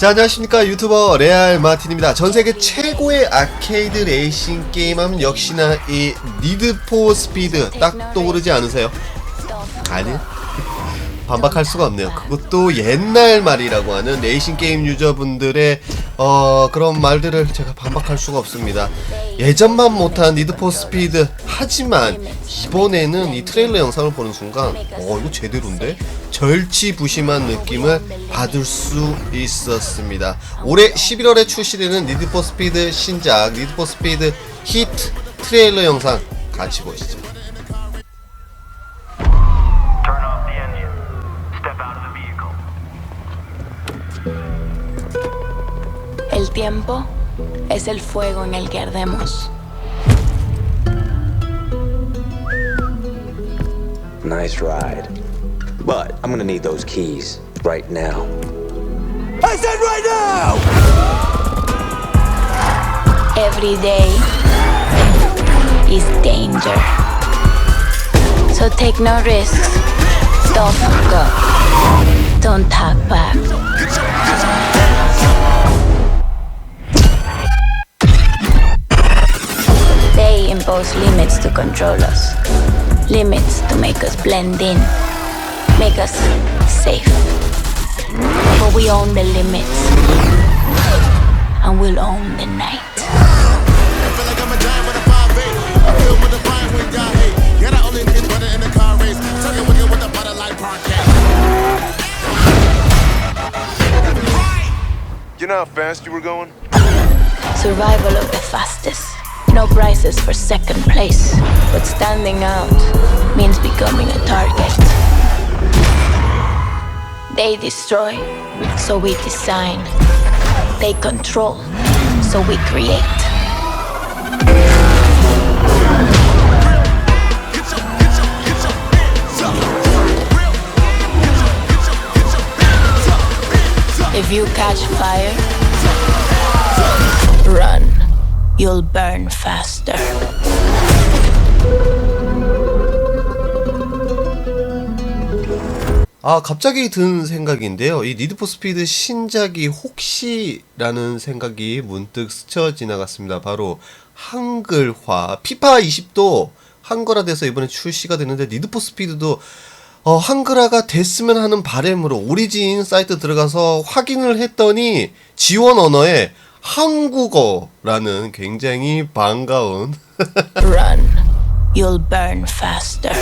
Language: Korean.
자 안녕하십니까. 유튜버 레알 마틴입니다. 전세계 최고의 아케이드 레이싱 게임 하면 역시나 이 니드 포 스피드 딱 떠오르지 않으세요? 아니요 반박할 수가 없네요. 그것도 옛날 말이라고 하는 레이싱 게임 유저분들의 어 그런 말들을 제가 반박할 수가 없습니다. 예전만 못한 니드포 스피드 하지만 이번에는 이 트레일러 영상을 보는 순간 어 이거 제대로인데? 절치부심한 느낌을 받을 수 있었습니다. 올해 11월에 출시되는 니드포 스피드 신작 니드포 스피드 히트 트레일러 영상 같이 보시죠 El tiempo es el fuego en el que ardemos. Nice ride. But I'm gonna need those keys right now. I said right now! Every day is danger. So take no risks. Don't up. Don't talk back. They impose limits to control us. Limits to make us blend in. Make us safe. But we own the limits. And we'll own the night. How fast you were going? Survival of the fastest. No prizes for second place. But standing out means becoming a target. They destroy, so we design. They control, so we create. If you catch fire, You'll burn faster. 아 갑자기 든 생각인데요. 이 니드포 스피드 신작이 혹시라는 생각이 문득 스쳐 지나갔습니다. 바로 한글화. 피파 20도 한글화돼서 이번에 출시가 됐는데 니드포 스피드도 어, 한글화가 됐으면 하는 바램으로 오리진 사이트 들어가서 확인을 했더니 지원 언어에 한국어라는 굉장히 반가운 Run. You'll burn faster.